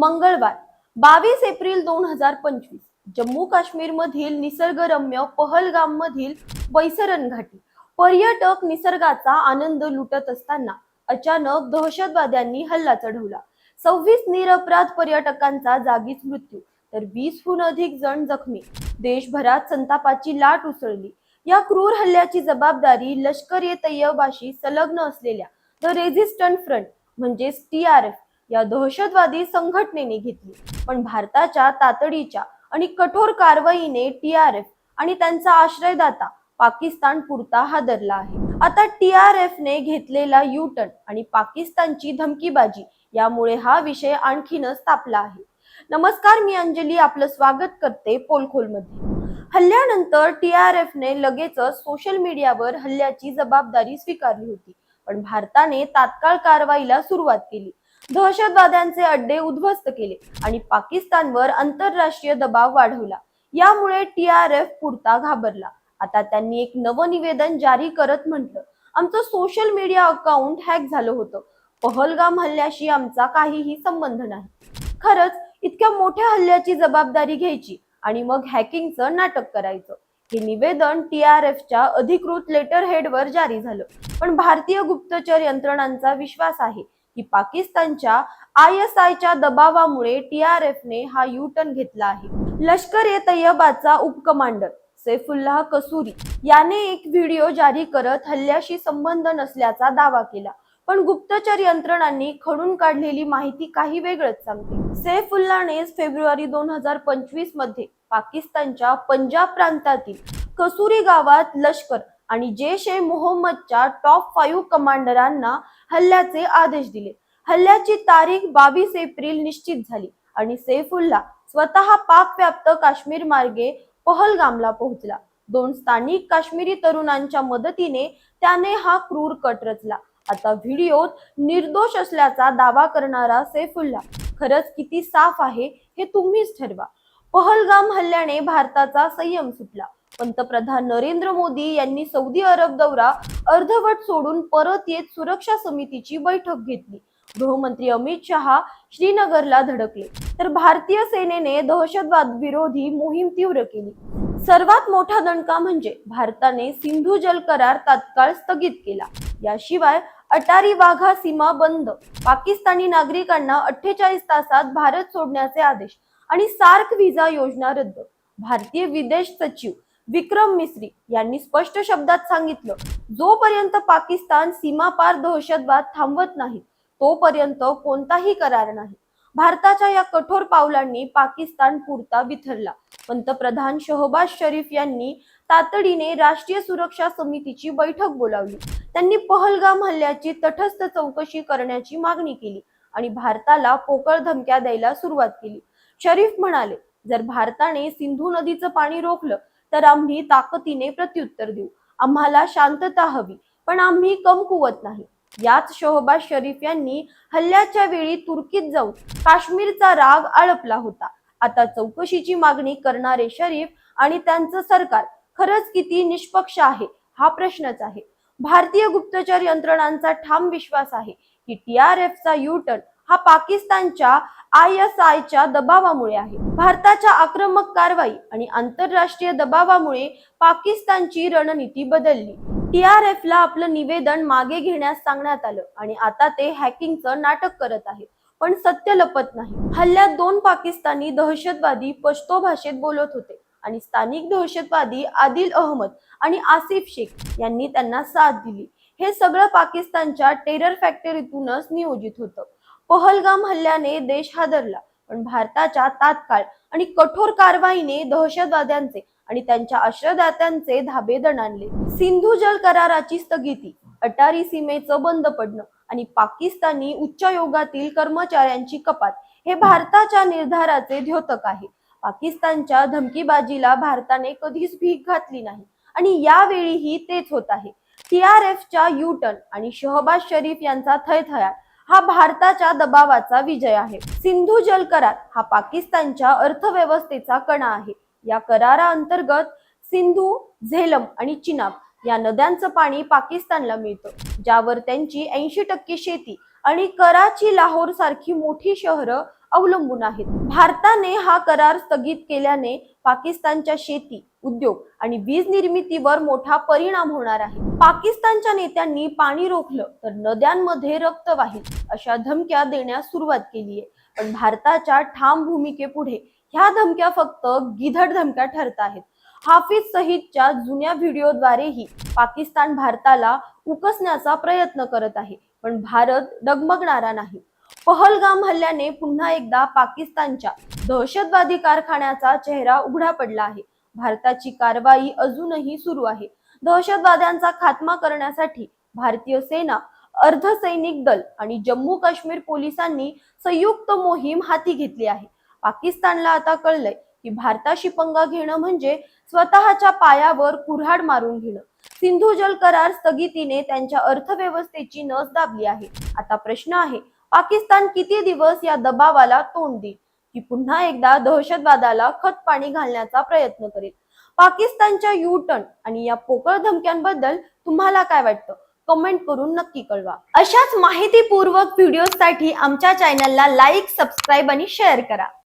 मंगळवार बावीस एप्रिल दोन हजार पंचवीस जम्मू काश्मीर मधील निसर्गरम्य पहलगाम मधील बैसरन घाटी. पर्यटक निसर्गाचा आनंद लुटत असताना अचानक दहशतवाद्यांनी हल्ला चढवला. सव्वीस निरपराध पर्यटकांचा जागीच मृत्यू तर वीसहून अधिक जण जखमी. देशभरात संतापाची लाट उसळली. या क्रूर हल्ल्याची जबाबदारी लष्कर ए तय्यबाशी संलग्न असलेल्या द रेझिस्टंट फ्रंट म्हणजेच टी आर एफ या दहशतवादी संघटनेने घेतली. पण भारताच्या तातडीच्या आणि कठोर कारवाईने टी आर एफ आणि त्यांचा आश्रयदाता पाकिस्तान पुरता हादरला आहे. आता टी आर एफने घेतलेला युटर्न आणि पाकिस्तानची धमकीबाजी यामुळे हा विषय आणखीनच तापला आहे. नमस्कार मी अंजली. आपलं स्वागत करते पोलखोलमध्ये. हल्ल्यानंतर टी आर एफ ने लगेचच सोशल मीडियावर हल्ल्याची जबाबदारी स्वीकारली होती. पण भारताने तात्काळ कारवाईला सुरुवात केली. दहशतवाद्यांचे अड्डे उद्ध्वस्त केले आणि पाकिस्तानवर आंतरराष्ट्रीय दबाव वाढवला. यामुळे टी आर एफ पुरता घाबरला. आता त्यांनी एक नवं निवेदन जारी करत म्हटलं आमचं सोशल मीडिया अकाउंट हॅक झालं होतं. पहलगाम हल्ल्याशी आमचा काहीही संबंध नाही. खरंच इतक्या मोठ्या हल्ल्याची जबाबदारी घ्यायची आणि मग हॅकिंगचं नाटक करायचं. हे निवेदन टी आर एफच्या अधिकृत लेटर हेडवर जारी झालं. पण भारतीय गुप्तचर यंत्रणांचा विश्वास आहे. की पाकिस्तानच्या आय एस आयच्या दबावामुळे टी आर एफ ने हा यू टर्न घेतला आहे. लष्कर ए तय्यबाचा उपकमांडर सैफुल्लाह कसुरी याने एक व्हिडिओ जारी करत हल्ल्याशी संबंध नसल्याचा दावा केला. पण गुप्तचर यंत्रणांनी खडून काढलेली माहिती काही वेगळंच सांगते. सैफुल्लाने फेब्रुवारी दोन हजार पंचवीसमध्ये पाकिस्तानच्या पंजाब प्रांतातील कसुरी गावात लष्कर आणि जैश ए मोहम्मदच्या टॉप फाईव्ह कमांडरांना हल्ल्याचे आदेश दिले. हल्ल्याची तारीख बावीस एप्रिल निश्चित झाली आणि सैफुल्ला स्वतः पाक व्याप्त काश्मीर मार्गे पहलगामला पोहोचला. दोन स्थानिक काश्मीरी तरुणांच्या मदतीने त्याने हा क्रूर कट रचला. आता व्हिडिओत निर्दोष असल्याचा दावा करणारा सैफुल्ला खरंच किती साफ आहे हे तुम्हीच ठरवा. पहलगाम हल्ल्याने भारताचा संयम सुटला. पंतप्रधान नरेंद्र मोदी यांनी सौदी अरब दौरा अर्धवट सोडून परत येत सुरक्षा समितीची बैठक घेतली. गृहमंत्री अमित शहा श्रीनगरला धडकले. तर भारतीय सेनेने दहशतवाद विरोधी मोहीम तीव्र केली. सर्वात मोठा दणका म्हणजे भारताने सिंधू जल करार तात्काळ स्थगित केला. याशिवाय अटारी वाघा सीमा बंद. पाकिस्तानी नागरिकांना अठ्ठेचाळीस तासात भारत सोडण्याचे आदेश आणि सार्क व्हिसा योजना रद्द. भारतीय विदेश सचिव विक्रम मिस्री यांनी स्पष्ट शब्दात सांगितलं जोपर्यंत पाकिस्तान सीमापार दहशतवाद थांबवत नाही तोपर्यंत कोणताही करार नाही. भारताच्या या कठोर पावलांनी पाकिस्तान पुरता बिथरला पंतप्रधान शहबाज शरीफ यांनी तातडीने राष्ट्रीय सुरक्षा समितीची बैठक बोलावली. त्यांनी पहलगाम हल्ल्याची तटस्थ चौकशी करण्याची मागणी केली आणि भारताला पोकळ धमक्या द्यायला सुरुवात केली. शरीफ म्हणाले जर भारताने सिंधू नदीचं पाणी रोखलं तर आम्ही ताकदीने प्रत्युत्तर देऊ. आम्हाला शांतता हवी पण आम्ही कमकुवत नाही. याच शोहबाज शरीफ यांनी हल्ल्याच्या वेळी तुर्कीत जाऊन काश्मीरचा राग आळपला होता. आता चौकशीची मागणी करणारे शरीफ आणि त्यांचं सरकार खरंच किती निष्पक्ष आहे हा प्रश्नच आहे. भारतीय गुप्तचर यंत्रणांचा ठाम विश्वास आहे की टी आर एफचा यू टर्न हा पाकिस्तानच्या आय एस आयच्या दबावामुळे आहे. भारताच्या आक्रमक कारवाई आणि आंतरराष्ट्रीय दबावामुळे पाकिस्तानची रणनीती बदलली. टी आर एफ ला आपलं निवेदन मागे घेण्यास सांगण्यात आलं आणि आता ते हॅकिंगचं नाटक करत आहे. पण सत्य लपत नाही. हल्ल्यात दोन पाकिस्तानी दहशतवादी पश्तो भाषेत बोलत होते आणि स्थानिक दहशतवादी आदिल अहमद आणि आसिफ शेख यांनी त्यांना साथ दिली. हे सगळं पाकिस्तानच्या टेरर फॅक्टरीतूनच नियोजित होतं. पहलगाम हल्ल्याने देश हादरला. पण भारताच्या तात्काळ आणि कठोर कारवाईने दहशतवाद्यांचे आणि त्यांच्या आश्रयदात्यांचे धाबे दणाणले. सिंधू जल कराराची स्थगिती अटारी सीमेचं बंद पडणं आणि पाकिस्तानी उच्चायोगातील कर्मचाऱ्यांची कपात हे भारताच्या निर्धाराचे द्योतक आहे. पाकिस्तानच्या धमकीबाजीला भारताने कधीच भीक घातली नाही आणि यावेळीही तेच होत आहे. टी आर एफच्या युटन आणि शहबाज शरीफ यांचा थयथयाट हा भारताच्या दबावाचा विजय आहे. सिंधू जल करार हा पाकिस्तानच्या अर्थव्यवस्थेचा कणा आहे. या करारा अंतर्गत सिंधू झेलम आणि चिनाब या नद्यांचं पाणी पाकिस्तानला मिळतं ज्यावर त्यांची ऐंशी टक्के शेती आणि कराची लाहोर सारखी मोठी शहरं अवलंबून आहेत. भारताने हा करार स्थगित केल्याने पाकिस्तानच्या शेती उद्योग आणि वीज निर्मितीवर मोठा परिणाम होणार आहे. पाकिस्तानच्या नेत्यांनी पाणी रोखलं तर नद्यांमध्ये रक्त अशा धमक्या देण्यास सुरुवात केली आहे. पण भारताच्या ठाम भूमिकेपुढे ह्या धमक्या फक्त गिधड धमक्या ठरत आहेत. हाफिज सईदच्या जुन्या व्हिडिओद्वारेही पाकिस्तान भारताला उकसण्याचा प्रयत्न करत आहे पण भारत डगमगणारा नाही. पहलगाम हल्ल्याने पुन्हा एकदा पाकिस्तानच्या दहशतवादी कारखान्याचा चेहरा उघडा पडला आहे. भारताची कारवाई अजूनही सुरू आहे. दहशतवाद्यांचा खात्मा करण्यासाठी भारतीय सेना अर्धसैनिक दल आणि जम्मू काश्मीर पोलिसांनी संयुक्त मोहीम हाती घेतली आहे. पाकिस्तानला आता कळलंय की भारताशी पंगा घेणं म्हणजे स्वतःच्या पायावर कुऱ्हाड मारून घेणं. सिंधू जल करार स्थगितीने त्यांच्या अर्थव्यवस्थेची नस दाबली आहे. आता प्रश्न आहे पाकिस्तान किती दिवस या दबावाला तोंड देईल? की पुन्हा एकदा दहशतवादाला खत पाणी घालण्याचा प्रयत्न करेल. पाकिस्तानच्या यू टर्न आणि या पोकळ धमक्यांबद्दल तुम्हाला काय वाटतं? कमेंट करून नक्की कळवा. अशाच माहितीपूर्वक व्हिडिओसाठी आमच्या चॅनलला लाईक सबस्क्राईब आणि शेअर करा.